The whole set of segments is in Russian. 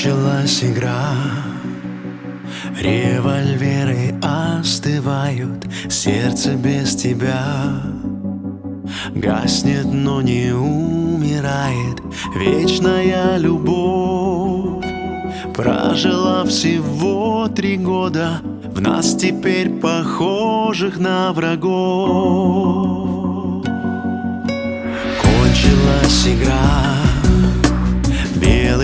кончилась игра. Револьверы остывают, сердце без тебя. Гаснет, но не умирает вечная любовь. Прожила всего три года, в нас теперь похожих на врагов. Кончилась игра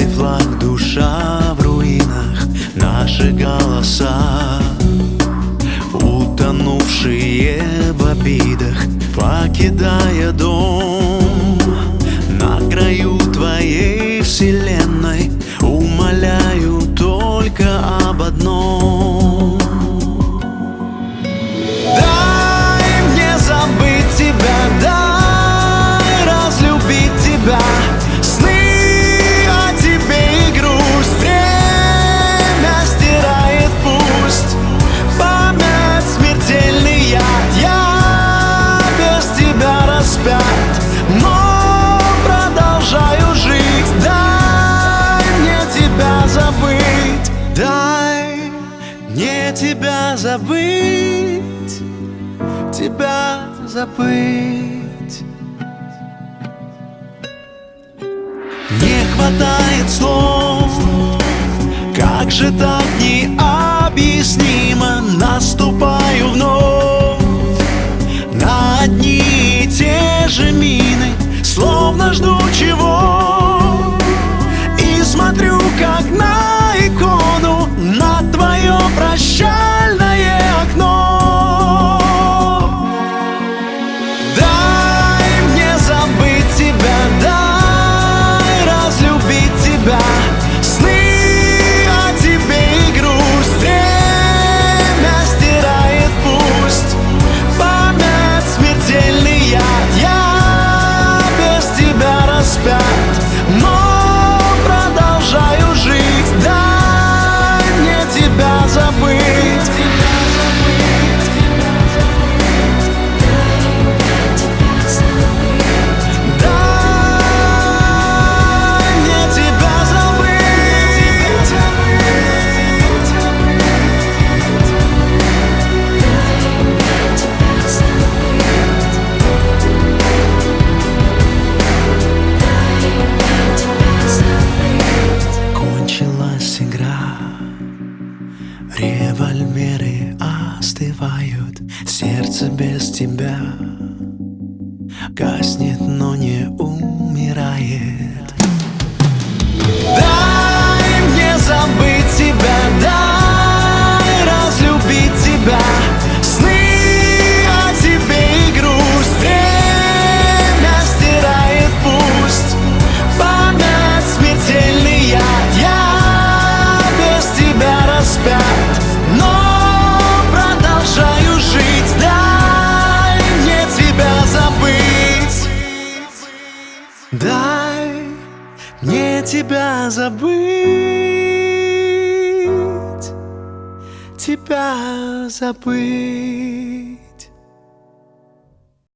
белый флаг, душа в руинах, наши голоса. Утонувшие в обидах, покидая тебя забыть, тебя забыть. Не хватает слов, как же так не объяснить? тебя гаснет. тебя забыть, тебя забыть.